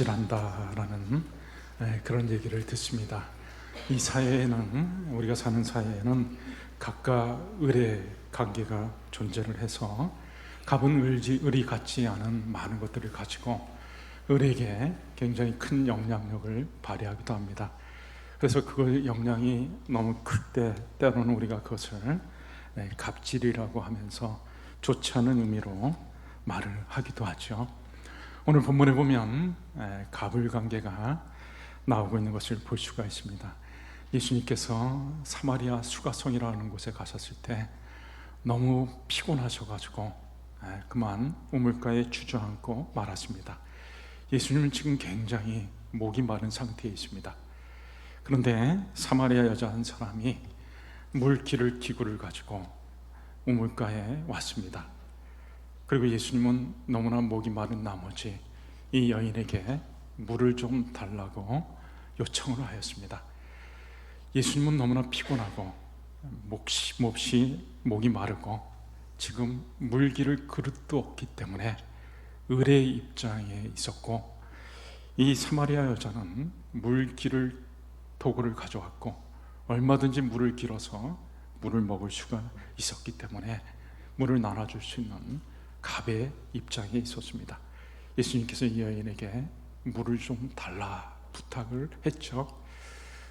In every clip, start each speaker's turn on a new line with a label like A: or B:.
A: 갑질한다라는 예, 그런 얘기를 듣습니다. 이 사회에는 우리가 사는 사회에는 각과 을의 관계가 존재를 해서 갑은 을지 을이 같지 않은 많은 것들을 가지고 을에게 굉장히 큰 영향력을 발휘하기도 합니다. 그래서 그 영향이 너무 클 때 때로는 우리가 그것을 예, 갑질이라고 하면서 좋지 않은 의미로 말을 하기도 하죠. 오늘 본문에 보면 에, 갑을 관계가 나오고 있는 것을 볼 수가 있습니다. 예수님께서 사마리아 수가성이라는 곳에 가셨을 때 너무 피곤하셔가지고 에, 그만 우물가에 주저앉고 말았습니다. 예수님은 지금 굉장히 목이 마른 상태에 있습니다. 그런데 사마리아 여자 한 사람이 물기를 기구를 가지고 우물가에 왔습니다. 그리고 예수님은 너무나 목이 마른 나머지 이 여인에게 물을 좀 달라고 요청을 하였습니다. 예수님은 너무나 피곤하고 몹시, 몹시 목이 마르고 지금 물기를 그릇도 없기 때문에 을의 입장에 있었고 이 사마리아 여자는 물기를 도구를 가져왔고 얼마든지 물을 길어서 물을 먹을 수가 있었기 때문에 물을 나눠줄 수 있는 갑의 입장에 있었습니다. 예수님께서 이 여인에게 물을 좀 달라 부탁을 했죠.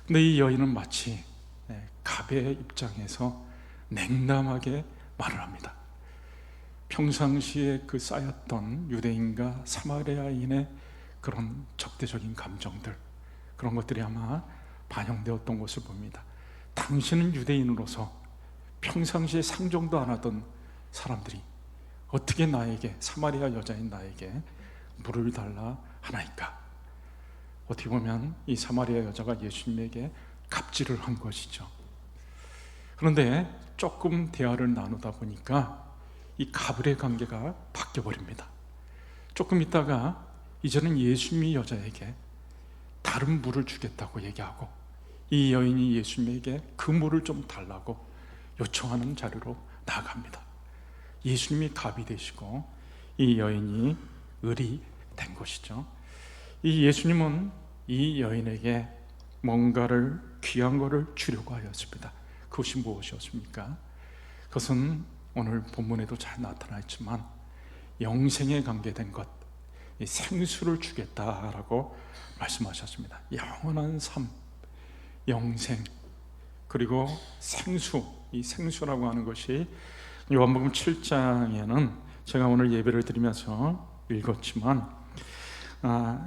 A: 근데 이 여인은 마치 네, 갑의 입장에서 냉담하게 말을 합니다. 평상시에 그 쌓였던 유대인과 사마리아인의 그런 적대적인 감정들 그런 것들이 아마 반영되었던 것을 봅니다. 당신은 유대인으로서 평상시에 상종도 안 하던 사람들이 어떻게 나에게 사마리아 여자인 나에게 물을 달라 하나이까? 어떻게 보면 이 사마리아 여자가 예수님에게 갑질을 한 것이죠. 그런데 조금 대화를 나누다 보니까 이 가불의 관계가 바뀌어 버립니다. 조금 있다가 이제는 예수님이 여자에게 다른 물을 주겠다고 얘기하고 이 여인이 예수님에게 그 물을 좀 달라고 요청하는 자리로 나아갑니다. 예수님이 갑이 되시고 이 여인이 을이 된 것이죠. 이 예수님은 이 여인에게 뭔가를 귀한 것을 주려고 하였습니다. 그것이 무엇이었습니까? 그것은 오늘 본문에도 잘 나타나 있지만 영생에 관계된 것, 생수를 주겠다라고 말씀하셨습니다. 영원한 삶, 영생, 그리고 생수, 이 생수라고 하는 것이 요한복음 7장에는 제가 오늘 예배를 드리면서 읽었지만 아,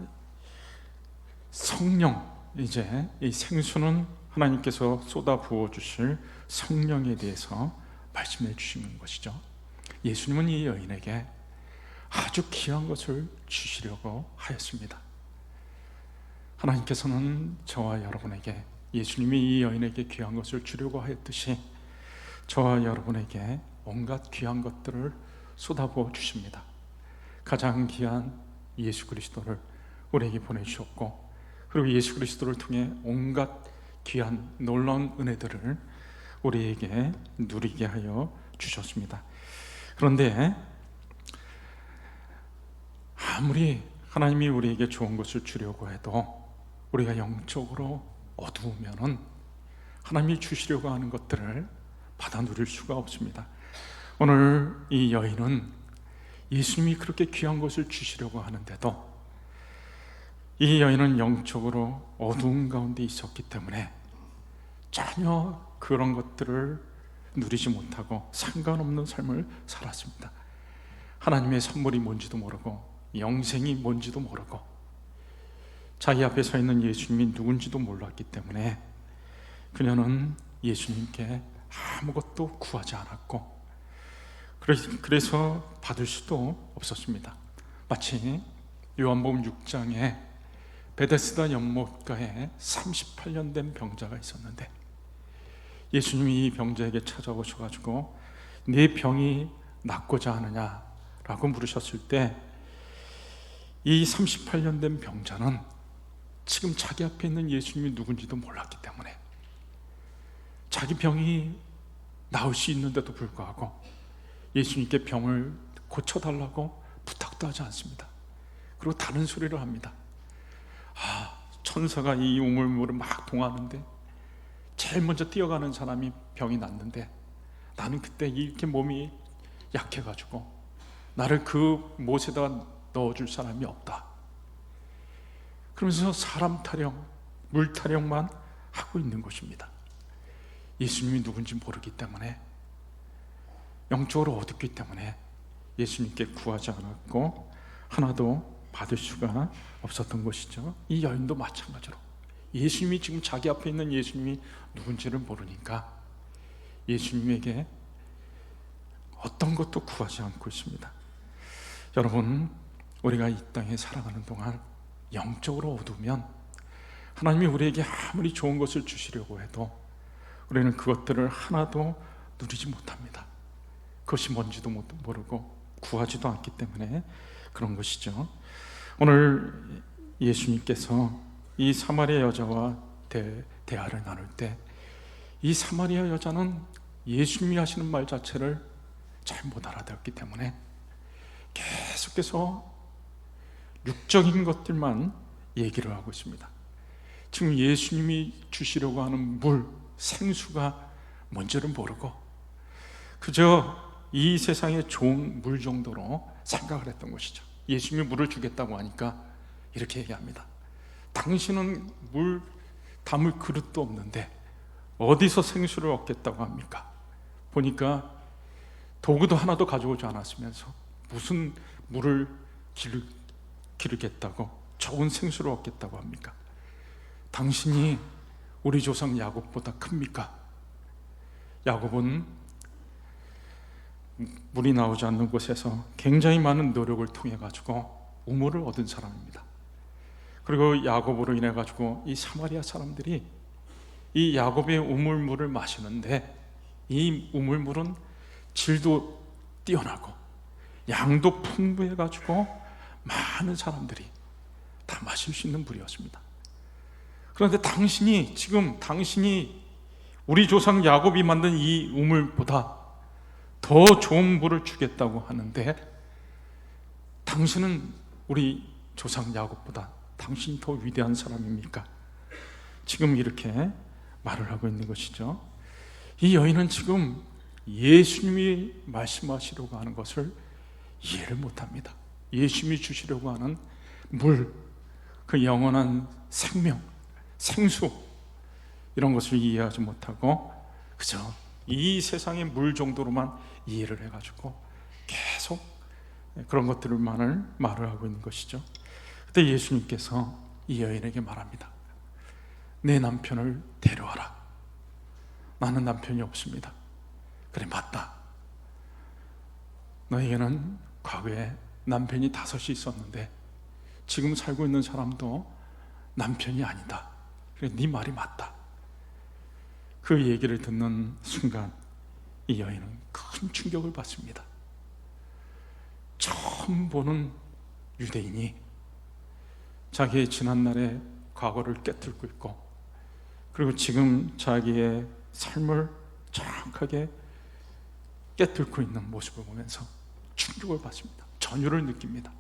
A: 성령 이제 이 생수는 하나님께서 쏟아 부어 주실 성령에 대해서 말씀해 주시는 것이죠. 예수님은 이 여인에게 아주 귀한 것을 주시려고 하였습니다. 하나님께서는 저와 여러분에게 예수님이 이 여인에게 귀한 것을 주려고 하였듯이 저와 여러분에게 온갖 귀한 것들을 쏟아부어 주십니다. 가장 귀한 예수 그리스도를 우리에게 보내주셨고 그리고 예수 그리스도를 통해 온갖 귀한 놀라운 은혜들을 우리에게 누리게 하여 주셨습니다. 그런데 아무리 하나님이 우리에게 좋은 것을 주려고 해도 우리가 영적으로 어두우면은 하나님이 주시려고 하는 것들을 받아 누릴 수가 없습니다. 오늘 이 여인은 예수님이 그렇게 귀한 것을 주시려고 하는데도 이 여인은 영적으로 어두운 가운데 있었기 때문에 전혀 그런 것들을 누리지 못하고 상관없는 삶을 살았습니다. 하나님의 선물이 뭔지도 모르고 영생이 뭔지도 모르고 자기 앞에 서 있는 예수님이 누군지도 몰랐기 때문에 그녀는 예수님께 아무것도 구하지 않았고 그래서 받을 수도 없었습니다. 마치 요한복음 6장에 베데스다 연못가에 38년 된 병자가 있었는데 예수님이 이 병자에게 찾아오셔가지고 네 병이 낫고자 하느냐라고 물으셨을 때 이 38년 된 병자는 지금 자기 앞에 있는 예수님이 누군지도 몰랐기 때문에 자기 병이 나을 수 있는데도 불구하고 예수님께 병을 고쳐달라고 부탁도 하지 않습니다. 그리고 다른 소리를 합니다. 천사가 이 우물물을 막 동하는데 제일 먼저 뛰어가는 사람이 병이 났는데 나는 그때 이렇게 몸이 약해가지고 나를 그 못에다 넣어줄 사람이 없다. 그러면서 사람 타령, 물 타령만 하고 있는 것입니다. 예수님이 누군지 모르기 때문에 영적으로 어둡기 때문에 예수님께 구하지 않았고 하나도 받을 수가 없었던 것이죠. 이 여인도 마찬가지로 예수님이 지금 자기 앞에 있는 예수님이 누군지를 모르니까 예수님에게 어떤 것도 구하지 않고 있습니다. 여러분, 우리가 이 땅에 살아가는 동안 영적으로 어두면 하나님이 우리에게 아무리 좋은 것을 주시려고 해도 우리는 그것들을 하나도 누리지 못합니다. 그것이 뭔지도 모르고 구하지도 않기 때문에 그런 것이죠. 오늘 예수님께서 이 사마리아 여자와 대, 대화를 나눌 때 이 사마리아 여자는 예수님이 하시는 말 자체를 잘 못 알아들었기 때문에 계속해서 육적인 것들만 얘기를 하고 있습니다. 지금 예수님이 주시려고 하는 물, 생수가 뭔지를 모르고 그저 이 세상의 좋은 물 정도로 생각을 했던 것이죠. 예수님이 물을 주겠다고 하니까 이렇게 얘기합니다. 당신은 물 담을 그릇도 없는데 어디서 생수를 얻겠다고 합니까? 보니까 도구도 하나도 가져오지 않았으면서 무슨 물을 기르, 기르겠다고 좋은 생수를 얻겠다고 합니까? 당신이 우리 조상 야곱보다 큽니까? 야곱은 물이 나오지 않는 곳에서 굉장히 많은 노력을 통해 가지고 우물을 얻은 사람입니다. 그리고 야곱으로 인해 가지고 이 사마리아 사람들이 이 야곱의 우물물을 마시는데 이 우물물은 질도 뛰어나고 양도 풍부해 가지고 많은 사람들이 다 마실 수 있는 물이었습니다. 그런데 당신이 지금 당신이 우리 조상 야곱이 만든 이 우물보다 더 좋은 물을 주겠다고 하는데 당신은 우리 조상 야곱보다 당신이 더 위대한 사람입니까? 지금 이렇게 말을 하고 있는 것이죠. 이 여인은 지금 예수님이 말씀하시려고 하는 것을 이해를 못합니다. 예수님이 주시려고 하는 물, 그 영원한 생명, 생수 이런 것을 이해하지 못하고 그저 이 세상의 물 정도로만 이해를 해가지고 계속 그런 것들만을 말을 하고 있는 것이죠. 그때 예수님께서 이 여인에게 말합니다. 내 남편을 데려와라. 나는 남편이 없습니다. 그래 맞다. 너에게는 과거에 남편이 다섯이 있었는데 지금 살고 있는 사람도 남편이 아니다. 그래 네 말이 맞다. 그 얘기를 듣는 순간 이 여인은 큰 충격을 받습니다. 처음 보는 유대인이 자기의 지난날의 과거를 깨뜨리고 있고 그리고 지금 자기의 삶을 정확하게 깨뜨리고 있는 모습을 보면서 충격을 받습니다. 전율을 느낍니다.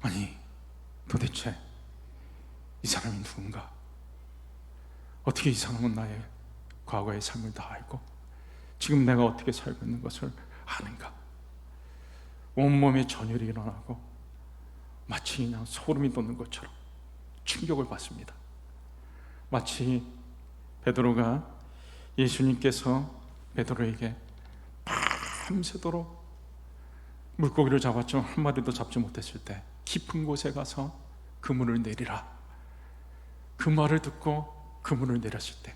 A: 아니, 도대체 이 사람이 누군가? 어떻게 이 사람은 나의 과거의 삶을 다 알고 지금 내가 어떻게 살고 있는 것을 아는가? 온몸에 전율이 일어나고 마치 그냥 소름이 돋는 것처럼 충격을 받습니다. 마치 베드로가 예수님께서 베드로에게 밤새도록 물고기를 잡았지만 한 마리도 잡지 못했을 때 깊은 곳에 가서 그물을 내리라. 그 말을 듣고 그물을 내렸을 때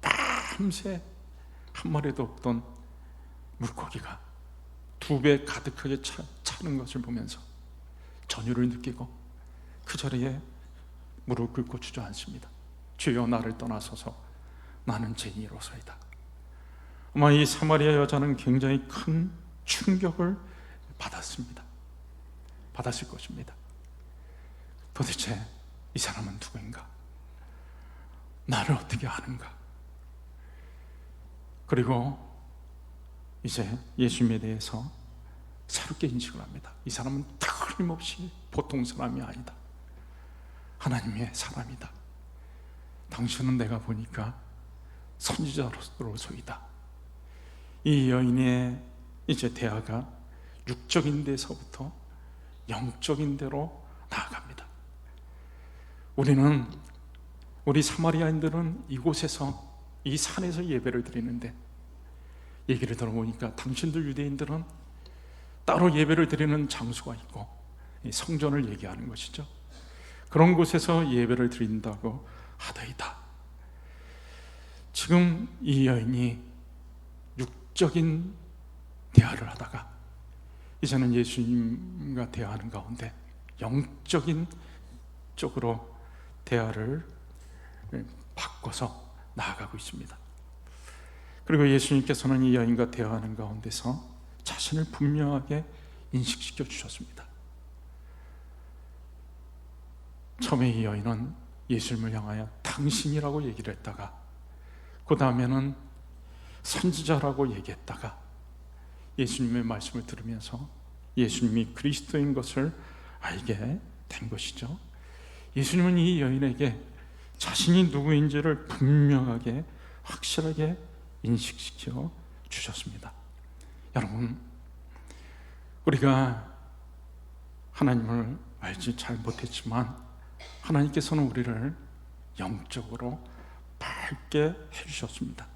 A: 밤새 한 마리도 없던 물고기가 두 배 가득하게 차, 차는 것을 보면서 전율을 느끼고 그 자리에 무릎 꿇고 주저앉습니다. 주여 나를 떠나소서 나는 죄인이로소이다. 아마 이 사마리아 여자는 굉장히 큰 충격을 받았습니다. 받았을 것입니다. 도대체 이 사람은 누구인가? 나를 어떻게 아는가? 그리고 이제 예수님에 대해서 새롭게 인식을 합니다. 이 사람은 틀림없이 보통 사람이 아니다. 하나님의 사람이다. 당신은 내가 보니까 선지자로서이다. 이 여인의 이제 대화가 육적인 데서부터 영적인 데로 나아갑니다. 우리는 우리 사마리아인들은 이곳에서 이 산에서 예배를 드리는데 얘기를 들어보니까 당신들 유대인들은 따로 예배를 드리는 장소가 있고 이 성전을 얘기하는 것이죠. 그런 곳에서 예배를 드린다고 하더이다. 지금 이 여인이 육적인 대화를 하다가 이제는 예수님과 대화하는 가운데 영적인 쪽으로 대화를 바꿔서 나아가고 있습니다. 그리고 예수님께서는 이 여인과 대화하는 가운데서 자신을 분명하게 인식시켜 주셨습니다. 처음에 이 여인은 예수님을 향하여 당신이라고 얘기를 했다가 그 다음에는 선지자라고 얘기했다가 예수님의 말씀을 들으면서 예수님이 그리스도인 것을 알게 된 것이죠. 예수님은 이 여인에게 자신이 누구인지를 분명하게 확실하게 인식시켜 주셨습니다. 여러분, 우리가 하나님을 알지 잘 못했지만 하나님께서는 우리를 영적으로 밝게 해주셨습니다.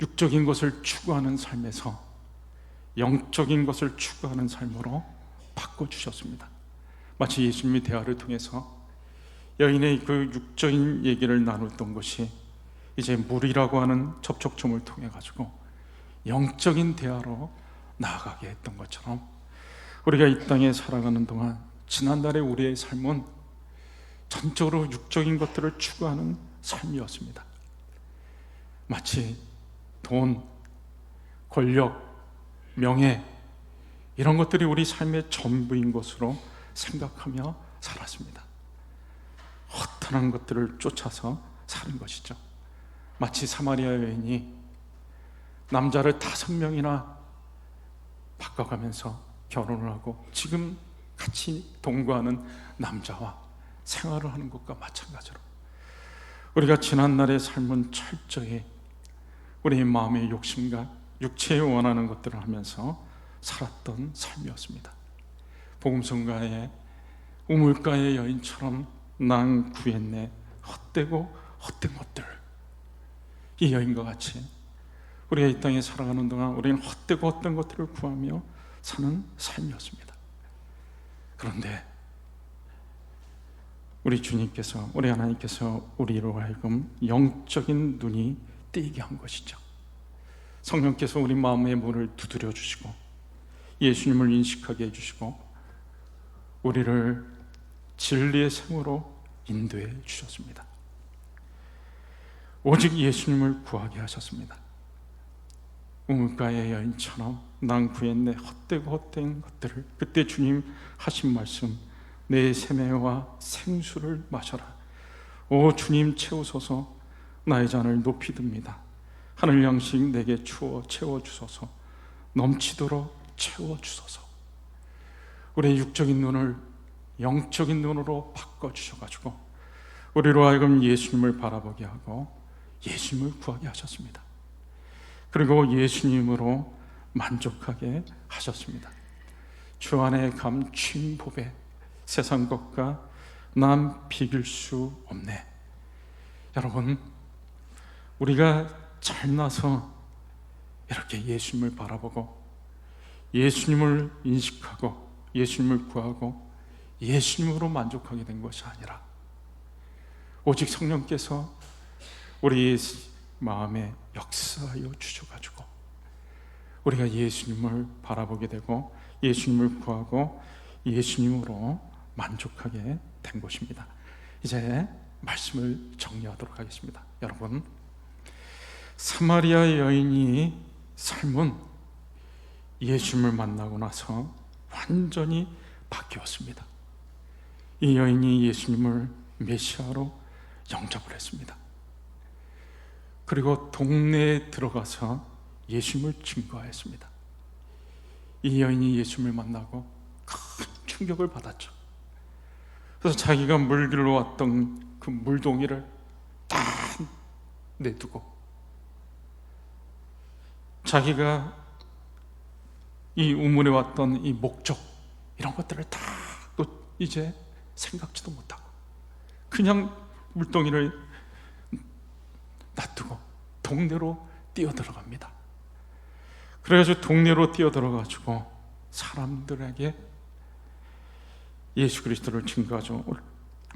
A: 육적인 것을 추구하는 삶에서 영적인 것을 추구하는 삶으로 바꿔주셨습니다. 마치 예수님의 대화를 통해서 여인의 그 육적인 얘기를 나눴던 것이 이제 물이라고 하는 접촉점을 통해 가지고 영적인 대화로 나아가게 했던 것처럼 우리가 이 땅에 살아가는 동안 지난달에 우리의 삶은 전적으로 육적인 것들을 추구하는 삶이었습니다. 마치 돈, 권력, 명예 이런 것들이 우리 삶의 전부인 것으로 생각하며 살았습니다. 허탄한 것들을 쫓아서 사는 것이죠. 마치 사마리아 여인이 남자를 다섯 명이나 바꿔가면서 결혼을 하고 지금 같이 동거하는 남자와 생활을 하는 것과 마찬가지로 우리가 지난날의 삶은 철저히 우리의 마음의 욕심과 육체에 원하는 것들을 하면서 살았던 삶이었습니다. 복음성가의 우물가의 여인처럼 난 구했네 헛되고 헛된 것들 이 여인과 같이 우리가 이 땅에 살아가는 동안 우리는 헛되고 헛된 것들을 구하며 사는 삶이었습니다. 그런데 우리 주님께서 우리 하나님께서 우리로 하여금 영적인 눈이 띄게 한 것이죠. 성령께서 우리 마음의 문을 두드려 주시고 예수님을 인식하게 해 주시고 우리를 진리의 생으로 인도해 주셨습니다. 오직 예수님을 구하게 하셨습니다. 우물가의 여인처럼 난 구했네 헛되고 헛된 것들을 그때 주님 하신 말씀 내 세매와 생수를 마셔라 오 주님 채우소서 나의 잔을 높이 듭니다 하늘 양식 내게 추워 채워 주소서 넘치도록 채워 주소서 우리의 육적인 눈을 영적인 눈으로 바꿔 주셔 가지고 우리로 하여금 예수님을 바라보게 하고 예수님을 구하게 하셨습니다. 그리고 예수님으로 만족하게 하셨습니다. 주 안에 감춘 법에 세상 것과 남 비길 수 없네. 여러분, 우리가 잘나서 이렇게 예수님을 바라보고 예수님을 인식하고 예수님을 구하고 예수님으로 만족하게 된 것이 아니라 오직 성령께서 우리 마음에 역사하여 주셔가지고 우리가 예수님을 바라보게 되고 예수님을 구하고 예수님으로 만족하게 된 것입니다. 이제 말씀을 정리하도록 하겠습니다. 여러분, 사마리아 여인이 삶은 예수님을 만나고 나서 완전히 바뀌었습니다. 이 여인이 예수님을 메시아로 영접을 했습니다. 그리고 동네에 들어가서 예수님을 증거했습니다. 이 여인이 예수님을 만나고 큰 충격을 받았죠. 그래서 자기가 물길로 왔던 그 물동이를 다 내두고 자기가 이 우물에 왔던 이 목적 이런 것들을 다 또 이제 생각지도 못하고 그냥 물동이를 놔두고 동네로 뛰어 들어갑니다. 그래가지고 동네로 뛰어 들어가지고 사람들에게 예수 그리스도를 증거하죠.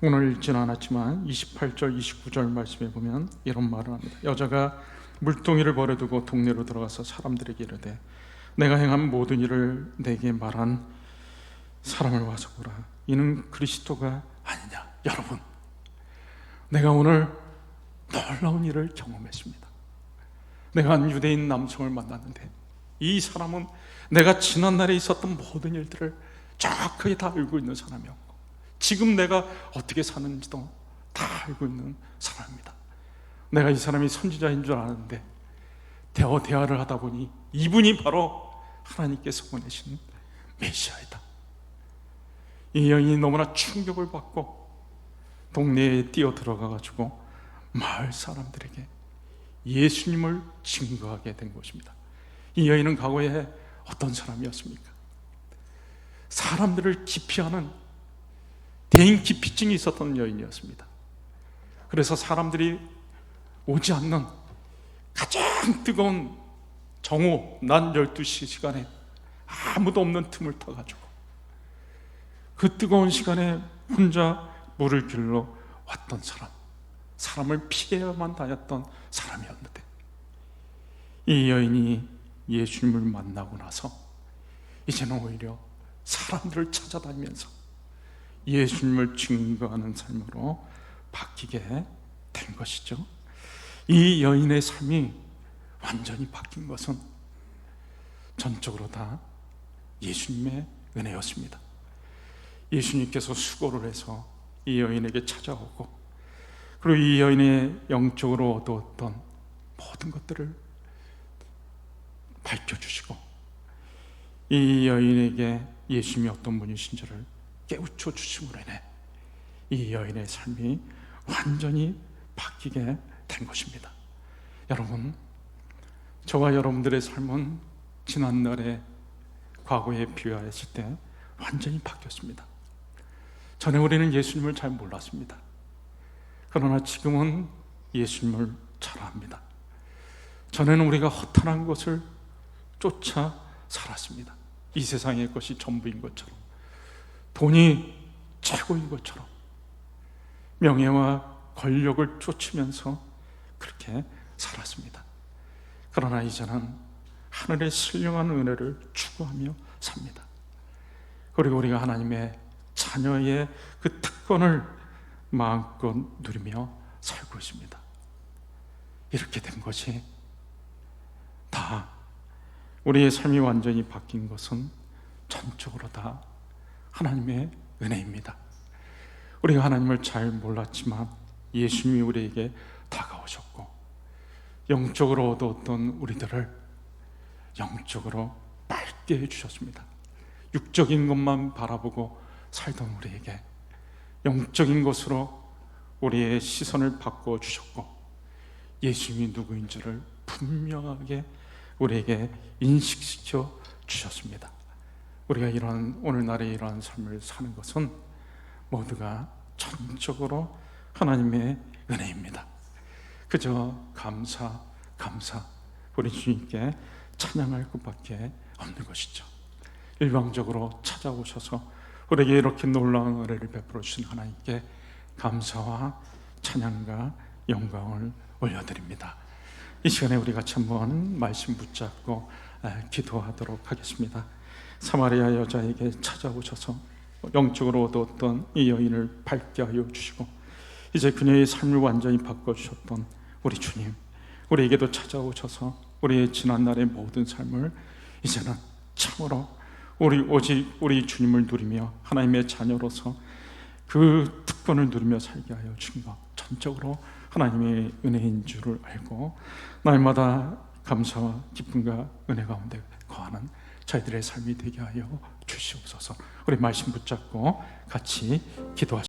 A: 오늘 읽지는 않았지만 28절, 29절 말씀에 보면 이런 말을 합니다. 여자가 물동이를 버려두고 동네로 들어가서 사람들에게 이르되 내가 행한 모든 일을 내게 말한 사람을 와서 보라. 이는 그리스도가 아니냐. 여러분, 내가 오늘 놀라운 일을 경험했습니다. 내가 한 유대인 남성을 만났는데 이 사람은 내가 지난날에 있었던 모든 일들을 정확하게 다 알고 있는 사람이었고 지금 내가 어떻게 사는지도 다 알고 있는 사람입니다. 내가 이 사람이 선지자인 줄 아는데 대화 대화를 하다 보니 이분이 바로 하나님께서 보내신 메시아이다. 이 여인이 너무나 충격을 받고 동네에 뛰어 들어가 가지고 마을 사람들에게 예수님을 증거하게 된 것입니다. 이 여인은 과거에 어떤 사람이었습니까? 사람들을 기피하는 대인 기피증이 있었던 여인이었습니다. 그래서 사람들이 오지 않는 가장 뜨거운 정오 낮 12시 시간에 아무도 없는 틈을 타가지고 그 뜨거운 시간에 혼자 물을 길러 왔던 사람 사람을 피해야만 다녔던 사람이었는데 이 여인이 예수님을 만나고 나서 이제는 오히려 사람들을 찾아다니면서 예수님을 증거하는 삶으로 바뀌게 된 것이죠. 이 여인의 삶이 완전히 바뀐 것은 전적으로 다 예수님의 은혜였습니다. 예수님께서 수고를 해서 이 여인에게 찾아오고 그리고 이 여인의 영적으로 얻었던 모든 것들을 밝혀주시고 이 여인에게 예수님이 어떤 분이신지를 깨우쳐 주심으로 인해 이 여인의 삶이 완전히 바뀌게 된 것입니다. 여러분, 저와 여러분들의 삶은 지난날의 과거에 비유했을 때 완전히 바뀌었습니다. 전에 우리는 예수님을 잘 몰랐습니다. 그러나 지금은 예수님을 잘 압니다. 전에는 우리가 허탄한 것을 쫓아 살았습니다. 이 세상의 것이 전부인 것처럼, 돈이 최고인 것처럼, 명예와 권력을 쫓으면서 그렇게 살았습니다. 그러나 이제는 하늘의 신령한 은혜를 추구하며 삽니다. 그리고 우리가 하나님의 자녀의 그 특권을 마음껏 누리며 살고 있습니다. 이렇게 된 것이 다 우리의 삶이 완전히 바뀐 것은 전적으로 다 하나님의 은혜입니다. 우리가 하나님을 잘 몰랐지만 예수님이 우리에게 다가오셨고 영적으로 얻었던 우리들을 영적으로 밝게 해주셨습니다. 육적인 것만 바라보고 살던 우리에게 영적인 것으로 우리의 시선을 바꿔 주셨고 예수님이 누구인지를 분명하게 우리에게 인식시켜 주셨습니다. 우리가 이런 오늘날의 이러한 삶을 사는 것은 모두가 전적으로 하나님의 은혜입니다. 그저 감사, 감사, 우리 주님께 찬양할 것밖에 없는 것이죠. 일방적으로 찾아오셔서 우리에게 이렇게 놀라운 은혜를 베풀어 주신 하나님께 감사와 찬양과 영광을 올려드립니다. 이 시간에 우리 같이 한번 말씀 붙잡고 기도하도록 하겠습니다. 사마리아 여자에게 찾아오셔서 영적으로 얻었던 이 여인을 밝게 하여 주시고 이제 그녀의 삶을 완전히 바꿔 주셨던 우리 주님, 우리에게도 찾아오셔서 우리의 지난날의 모든 삶을 이제는 참으로 우리 오직 우리 주님을 누리며 하나님의 자녀로서 그 특권을 누리며 살게 하여 것 전적으로 하나님의 은혜인 줄을 알고 날마다 감사와 기쁨과 은혜 가운데 거하는 저희들의 삶이 되게 하여 주시옵소서. 우리 말씀 붙잡고 같이 기도하시겠습니다.